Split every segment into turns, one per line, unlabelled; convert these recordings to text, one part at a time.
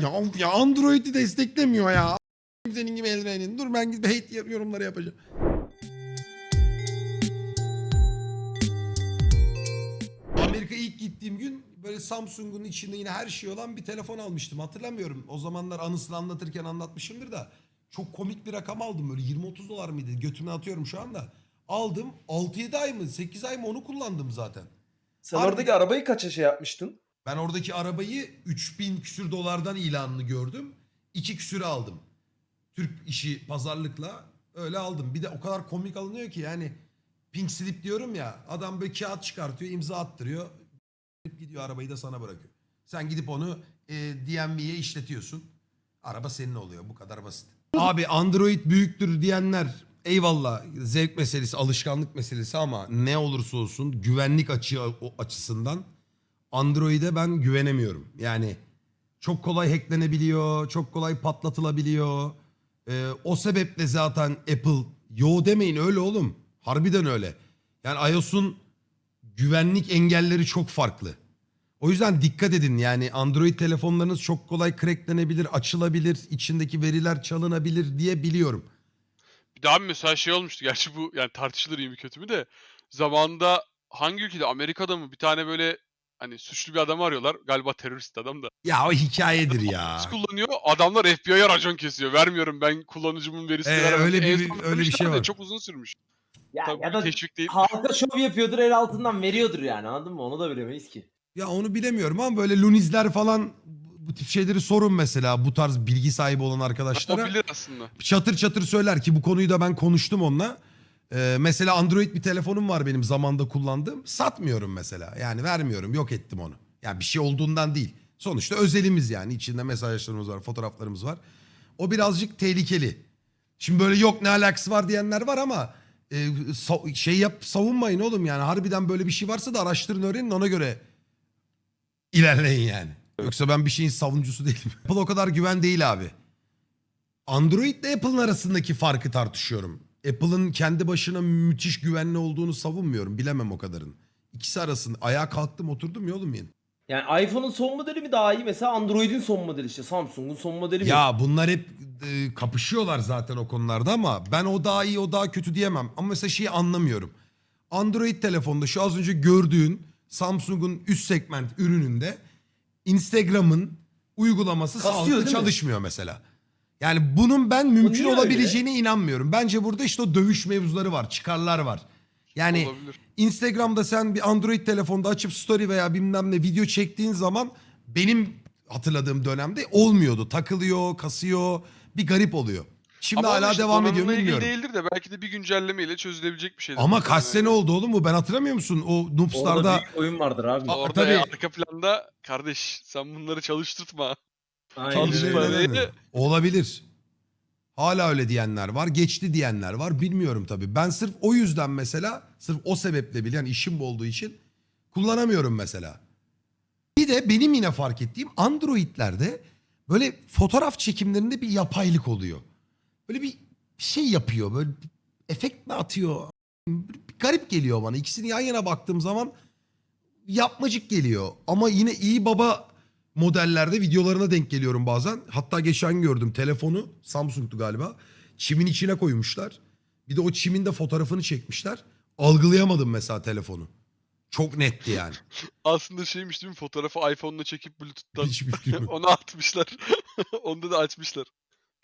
Ya, of ya Android'i desteklemiyor ya. Senin gibi Elren'in. Dur ben gidip hate yorumları yapacağım. Amerika'ya ilk gittiğim gün böyle Samsung'un içinde yine her şey olan bir telefon almıştım. Hatırlamıyorum. O zamanlar anısını anlatırken anlatmışımdır da. Çok komik bir rakam aldım böyle 20-30 dolar mıydı? Götüme atıyorum şu anda. Aldım 6-7 ay mı 8 ay mı onu kullandım zaten.
Sen
Harbi-
oradaki arabayı kaça şey yapmıştın?
Ben oradaki arabayı 3000 küsür dolardan ilanını gördüm. 2 küsüre aldım. Türk işi pazarlıkla öyle aldım. Bir de o kadar komik alınıyor ki yani pink slip diyorum ya adam böyle kağıt çıkartıyor imza attırıyor. Gidiyor arabayı da sana bırakıyor. Sen gidip onu e, DMV'ye işletiyorsun. Araba senin oluyor bu kadar basit. Abi Android büyüktür diyenler eyvallah zevk meselesi alışkanlık meselesi ama ne olursa olsun güvenlik açı, o açısından Android'e ben güvenemiyorum. Yani çok kolay hacklenebiliyor, çok kolay patlatılabiliyor. Ee, o sebeple zaten Apple yo demeyin öyle oğlum. Harbiden öyle. Yani iOS'un güvenlik engelleri çok farklı. O yüzden dikkat edin yani Android telefonlarınız çok kolay cracklenebilir, açılabilir, içindeki veriler çalınabilir diye biliyorum.
Bir daha mesela şey olmuştu. Gerçi bu yani tartışılır iyi mi kötü mü de. Zamanında hangi ülkede Amerika'da mı bir tane böyle hani suçlu bir adam arıyorlar. Galiba terörist adam da.
Ya o hikayedir ya.
Biz kullanıyor. Adamlar FBI'ya racon kesiyor. Vermiyorum ben kullanıcımın verisini
Ee, öyle
En
bir-
son
öyle bir şey
de
var.
Çok uzun sürmüş.
Ya,
Tabii
ya da
teşvik değil.
halka şov yapıyordur el altından veriyordur yani anladın mı? Onu da bilemeyiz ki.
Ya onu bilemiyorum ama böyle lunizler falan bu tip şeyleri sorun mesela bu tarz bilgi sahibi olan arkadaşlara.
Yapabilir aslında.
Çatır çatır söyler ki bu konuyu da ben konuştum onunla. Ee, mesela Android bir telefonum var benim zamanda kullandığım. Satmıyorum mesela. Yani vermiyorum. Yok ettim onu. Yani bir şey olduğundan değil. Sonuçta özelimiz yani. içinde mesajlarımız var, fotoğraflarımız var. O birazcık tehlikeli. Şimdi böyle yok ne alakası var diyenler var ama e, şey yap savunmayın oğlum yani. Harbiden böyle bir şey varsa da araştırın öğrenin ona göre ilerleyin yani. Yoksa ben bir şeyin savunucusu değilim. Apple o kadar güven değil abi. Android ile Apple'ın arasındaki farkı tartışıyorum. Apple'ın kendi başına müthiş güvenli olduğunu savunmuyorum. Bilemem o kadarın. İkisi arasında. Ayağa kalktım oturdum ya oğlum yeni.
Yani iPhone'un son modeli mi daha iyi mesela Android'in son modeli işte Samsung'un son modeli mi?
Ya bunlar hep e, kapışıyorlar zaten o konularda ama ben o daha iyi o daha kötü diyemem. Ama mesela şeyi anlamıyorum. Android telefonda şu az önce gördüğün Samsung'un üst segment ürününde Instagram'ın uygulaması
Kasıyor,
sağlıklı
değil mi?
çalışmıyor mesela. Yani bunun ben mümkün
niye öyle?
olabileceğine inanmıyorum. Bence burada işte o dövüş mevzuları var, çıkarlar var. Yani
Olabilir.
Instagram'da sen bir Android telefonda açıp story veya bilmem ne video çektiğin zaman benim hatırladığım dönemde olmuyordu. Takılıyor, kasıyor, bir garip oluyor. Şimdi
Ama
hala
işte
devam ediyor mu
donanımla ilgili
bilmiyorum.
değildir de belki de bir güncellemeyle çözülebilecek bir şeydir.
Ama kaç sene
yani.
oldu oğlum bu? Ben hatırlamıyor musun? O
Orada
Noobs'larda
büyük oyun vardır abi.
Orada
tabii.
ya, arka planda kardeş sen bunları çalıştırtma.
Aynen öyle.
Olabilir. Hala öyle diyenler var. Geçti diyenler var. Bilmiyorum tabii. Ben sırf o yüzden mesela sırf o sebeple bile yani işim bu olduğu için kullanamıyorum mesela. Bir de benim yine fark ettiğim Android'lerde böyle fotoğraf çekimlerinde bir yapaylık oluyor. Böyle bir şey yapıyor. Böyle bir efekt mi atıyor? Bir garip geliyor bana. İkisini yan yana baktığım zaman yapmacık geliyor. Ama yine iyi baba modellerde videolarına denk geliyorum bazen. Hatta geçen gördüm telefonu Samsung'tu galiba. Çimin içine koymuşlar. Bir de o çimin de fotoğrafını çekmişler. Algılayamadım mesela telefonu. Çok netti yani.
Aslında şeymiş değil mi fotoğrafı iPhone'la çekip Bluetooth'tan
Hiçbir fikrim yok.
onu atmışlar. Onda da açmışlar.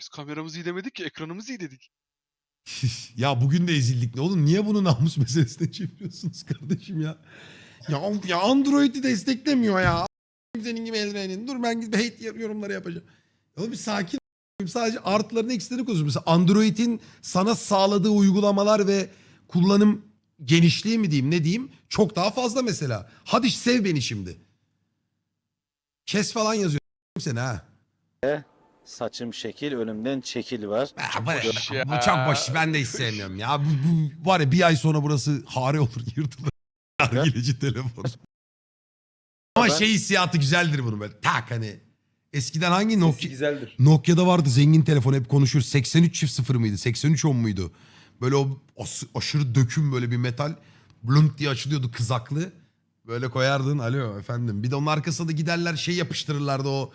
Biz kameramızı iyi demedik ki ekranımız iyi dedik.
ya bugün de ezildik ne oğlum niye bunu namus meselesine çeviriyorsunuz kardeşim ya? Ya, of ya Android'i desteklemiyor ya. Senin gibi Elren'in. Dur ben gidip hate yorumları yapacağım. Oğlum bir sakin. Sadece artılarını eksilerini konuşuyoruz. Mesela Android'in sana sağladığı uygulamalar ve kullanım genişliği mi diyeyim ne diyeyim çok daha fazla mesela. Hadi sev beni şimdi. Kes falan yazıyor seni ha.
Saçım şekil, önümden çekil var.
Bu,
boş ya.
bu çok boş. Ben de hiç sevmiyorum ya. Bu, bu var ya bir ay sonra burası hare olur yırtılır. Nargileci telefon. Ama
Ben-
şey hissiyatı güzeldir bunun böyle. Tak hani. Eskiden hangi Nokia,
güzeldir.
Nokia'da vardı zengin telefon hep konuşur. 83 çift sıfır mıydı? 83 10 muydu? Böyle o as- aşırı döküm böyle bir metal. Blunt diye açılıyordu kızaklı. Böyle koyardın alo efendim. Bir de onun arkasına da giderler şey yapıştırırlardı o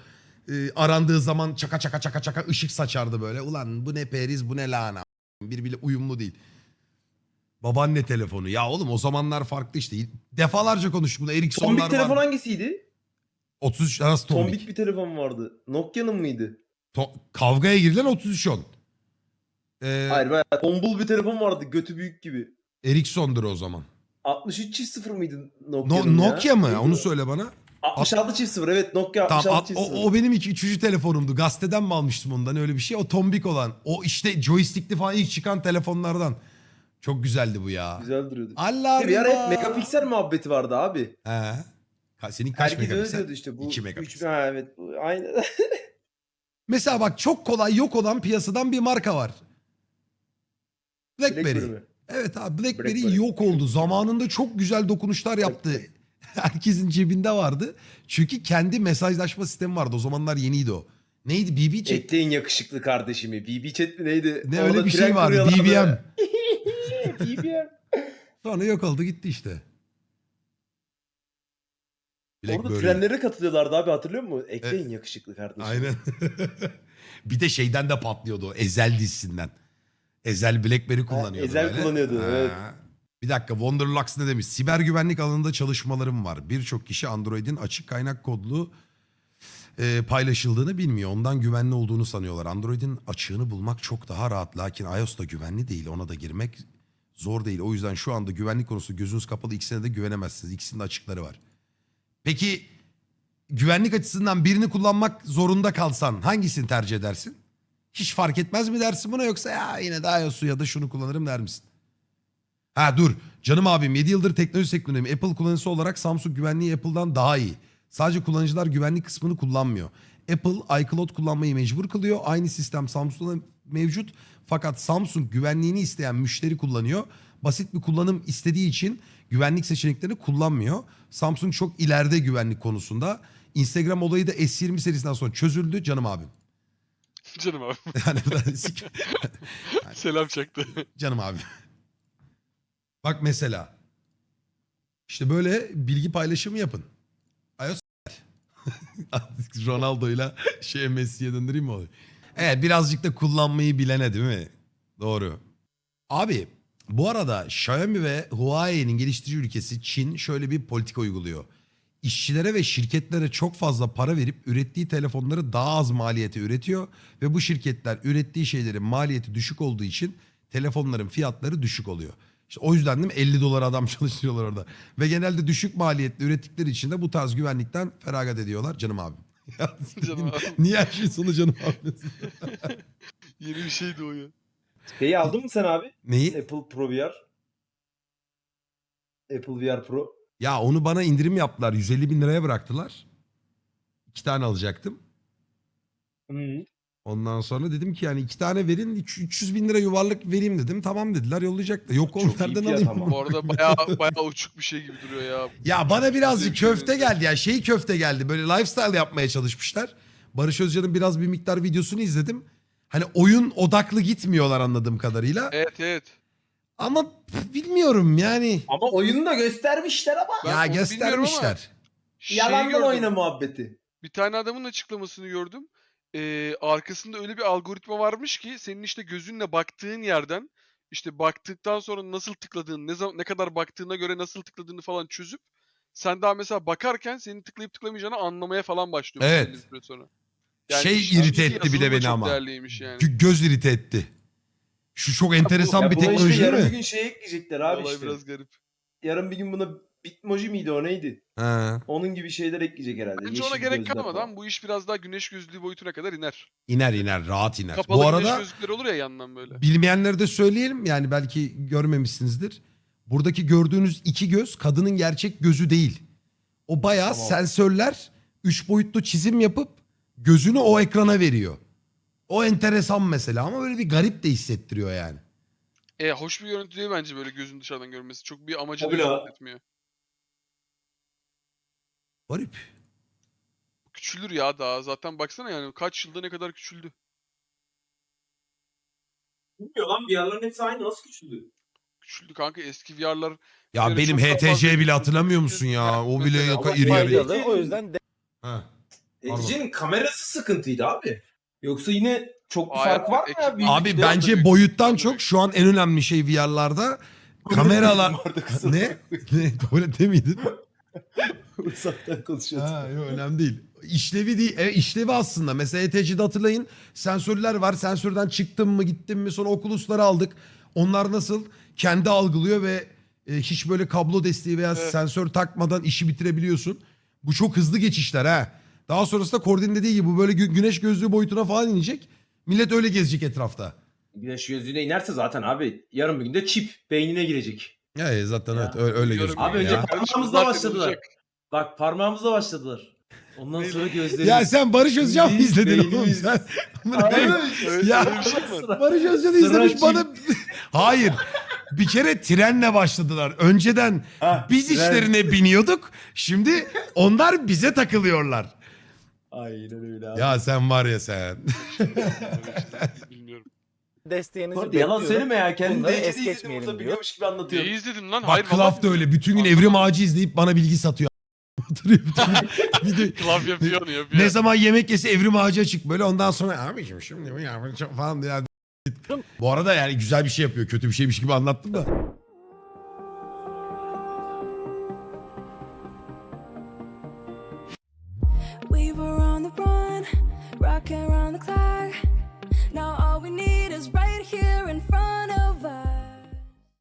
e, arandığı zaman çaka çaka çaka çaka ışık saçardı böyle. Ulan bu ne periz bu ne lahana. Birbiriyle uyumlu değil. Babaanne telefonu. Ya oğlum o zamanlar farklı işte. Defalarca konuştuk bunu. Ericsson'lar
Tombik telefon hangisiydi?
33 nasıl tombik?
Tombik bir telefon vardı. Nokia'nın mıydı?
To- kavgaya girilen 33 on. Ee,
Hayır bayağı tombul bir telefon vardı götü büyük gibi.
Ericsson'dur o zaman.
63 çift sıfır mıydı
No-
Nokia'nın ya?
Nokia mı?
Neydi
Onu
o?
söyle bana.
66 çift sıfır evet Nokia
Tamam,
66
at-
çift
o,
sıfır.
o benim iki, üçüncü telefonumdu. Gazeteden mi almıştım ondan öyle bir şey? O tombik olan. O işte joystickli falan ilk çıkan telefonlardan. Çok güzeldi bu ya.
Güzel duruyordu.
Allah
Bir ara hep megapiksel muhabbeti vardı abi.
He. Ka- Senin kaç
Herkes öyle
megapiksel?
diyordu işte. Bu
2
üç-
megapiksel.
Ha, evet. bu- Aynen.
Mesela bak çok kolay yok olan piyasadan bir marka var. Blackberry.
Blackberry?
Evet abi Blackberry,
Blackberry.
yok oldu. Zamanında çok güzel dokunuşlar yaptı. Herkesin cebinde vardı. Çünkü kendi mesajlaşma sistemi vardı. O zamanlar yeniydi o. Neydi? BB chat.
Ekleyin yakışıklı kardeşimi. BB chat mi neydi?
Ne
Orada
öyle bir
tren
şey vardı.
kuruyorlardı.
BBM.
BBM.
Sonra yok oldu gitti işte.
Orada
Blackberry.
trenlere katılıyorlardı abi hatırlıyor musun? Ekleyin yakışıklı kardeşim.
Aynen. bir de şeyden de patlıyordu o. Ezel dizisinden. Ezel Blackberry kullanıyordu
Ezel
böyle.
kullanıyordu, evet.
Bir dakika Wonderlux ne demiş? Siber güvenlik alanında çalışmalarım var. Birçok kişi Android'in açık kaynak kodlu e, paylaşıldığını bilmiyor. Ondan güvenli olduğunu sanıyorlar. Android'in açığını bulmak çok daha rahat. Lakin iOS'ta güvenli değil. Ona da girmek zor değil. O yüzden şu anda güvenlik konusu gözünüz kapalı. İkisine de güvenemezsiniz. İkisinin de açıkları var. Peki güvenlik açısından birini kullanmak zorunda kalsan hangisini tercih edersin? Hiç fark etmez mi dersin buna yoksa ya yine de iOS'u ya da şunu kullanırım der misin? Ha dur canım abim 7 yıldır teknoloji sektöründeyim. Apple kullanıcısı olarak Samsung güvenliği Apple'dan daha iyi. Sadece kullanıcılar güvenlik kısmını kullanmıyor. Apple iCloud kullanmayı mecbur kılıyor. Aynı sistem Samsung'da mevcut. Fakat Samsung güvenliğini isteyen müşteri kullanıyor. Basit bir kullanım istediği için güvenlik seçeneklerini kullanmıyor. Samsung çok ileride güvenlik konusunda. Instagram olayı da S20 serisinden sonra çözüldü canım abim.
Canım abi.
Yani sik-
Selam çaktı.
Canım abi. Bak mesela. İşte böyle bilgi paylaşımı yapın. iOS Ronaldo'yla şey Messi'ye döndüreyim mi olayı? Evet birazcık da kullanmayı bilene değil mi? Doğru. Abi bu arada Xiaomi ve Huawei'nin geliştirici ülkesi Çin şöyle bir politika uyguluyor. İşçilere ve şirketlere çok fazla para verip ürettiği telefonları daha az maliyete üretiyor ve bu şirketler ürettiği şeylerin maliyeti düşük olduğu için telefonların fiyatları düşük oluyor. İşte o yüzden değil mi 50 dolar adam çalıştırıyorlar orada. Ve genelde düşük maliyetli ürettikleri için de bu tarz güvenlikten feragat ediyorlar canım abim. Ya,
Canım abi.
Niye her şey sonu canım abim?
Yeni bir şeydi o ya.
Şeyi aldın mı sen abi?
Neyi?
Apple Pro VR. Apple VR Pro.
Ya onu bana indirim yaptılar. 150 bin liraya bıraktılar. İki tane alacaktım.
Hı.
Ondan sonra dedim ki yani iki tane verin üç- 300 bin lira yuvarlak vereyim dedim. Tamam dediler yollayacaklar. Yok oğlum
Çok iyi
nereden
fiyat
alayım?
ama.
Bu arada bayağı bayağı uçuk bir şey gibi duruyor ya.
Ya bana birazcık köfte geldi ya. Şey köfte geldi. Böyle lifestyle yapmaya çalışmışlar. Barış Özcan'ın biraz bir miktar videosunu izledim. Hani oyun odaklı gitmiyorlar anladığım kadarıyla.
Evet evet.
Ama bilmiyorum yani.
Ama oyunu da göstermişler ama.
Ben
ya
onu bilmiyorum
göstermişler.
Şeyi
Yalandan
gördüm.
oyna muhabbeti.
Bir tane adamın açıklamasını gördüm. Ee, arkasında öyle bir algoritma varmış ki senin işte gözünle baktığın yerden işte baktıktan sonra nasıl tıkladığını, ne zaman ne kadar baktığına göre nasıl tıkladığını falan çözüp sen daha mesela bakarken senin tıklayıp tıklamayacağını anlamaya falan başlıyor.
Evet.
bir süre sonra.
Şey
işin
irite etti bir de beni ama.
yani.
Gö- Göz irite etti. Şu çok enteresan
Ya
bir
buna
teknoloji
işte
değil
yarın bir
mi?
gün şey ekleyecekler abi
Olay
işte.
biraz garip.
Yarın bir gün buna Bitmoji miydi o neydi?
Ha.
Onun gibi şeyler ekleyecek herhalde.
Bence ona
Yeşil
gerek
gözler
kalmadan
falan.
bu iş biraz daha güneş gözlüğü boyutuna kadar iner.
İner iner rahat iner.
Kapalı
Bu
güneş
arada
gözlükleri olur ya yandan böyle.
bilmeyenlere de söyleyelim yani belki görmemişsinizdir. Buradaki gördüğünüz iki göz kadının gerçek gözü değil. O bayağı
Tamam.
sensörler üç boyutlu çizim yapıp gözünü o ekrana veriyor. O enteresan mesela ama böyle bir garip de hissettiriyor yani.
E hoş bir görüntü değil bence böyle gözün dışarıdan görmesi. Çok bir amacı da etmiyor.
Garip.
Küçülür ya daha. Zaten baksana yani kaç yılda ne kadar küçüldü.
Bilmiyorum lan VR'ların hepsi aynı nasıl küçüldü?
Küçüldü kanka eski VR'lar
Ya benim
çok daha fazla
HTC bile hatırlamıyor musun ya? O bile
Mesela
yaka
ama
iri yarı.
Faydalı. O yüzden de-
Ha.
Edge'in kamerası sıkıntıydı abi. Yoksa yine çok bir fark var mı ya? Bir-
Abi bence boyuttan çok şu an en önemli şey VR'larda kameralar... Ne? ne? Tuvalet miydin?
Uzaktan konuşuyorduk.
Ha, yok önemli değil. İşlevi değil. E, işlevi aslında. Mesela ETC'de hatırlayın sensörler var. Sensörden çıktım mı gittim mi sonra Oculus'ları aldık. Onlar nasıl? Kendi algılıyor ve e, hiç böyle kablo desteği veya
Evet.
sensör takmadan işi bitirebiliyorsun. Bu çok hızlı geçişler ha. Daha sonrasında Kordin dediği gibi bu böyle gü- güneş gözlüğü boyutuna falan inecek. Millet öyle gezecek etrafta.
Güneş gözlüğüne inerse zaten abi yarın bir günde çip beynine girecek.
Ya, zaten
Ya.
evet öyle, öyle
Biliyorum
gözüküyor
Abi önce
ya.
parmağımızla başladılar. Bak parmağımızla başladılar. Ondan sonra gözlerimiz.
Ya sen Barış Özcan mı
Beynimiz-
izledin oğlum
beynimiz-
sen? Ya-
öyle bir şey var.
Barış Özcan'ı
Sıra
izlemiş bana. Hayır. Bir kere trenle başladılar. Önceden
Ha,
biz
tren.
işlerine biniyorduk. Şimdi onlar bize takılıyorlar.
Aynen öyle abi.
Ya sen var ya sen.
Bilmiyorum.
Desteğinizi
Bu arada yalan söyleme ya. Kendi
Bunları
DC'de
es
izledim
geçmeyelim
burada
diyor.
biliyormuş gibi.
Neyi izledin lan?
Bak
Hayır
Klaf da öyle. Bütün gün Evrim Ağacı izleyip bana bilgi satıyor. Oturuyor bütün gün. Video-
Klav yapıyor yapıyor.
ne zaman yemek yese Evrim Ağacı açık böyle. Ondan sonra abiciğim şimdi bu ya bu çok falan diye. Bu arada yani güzel bir şey yapıyor. Kötü bir şeymiş gibi anlattım da.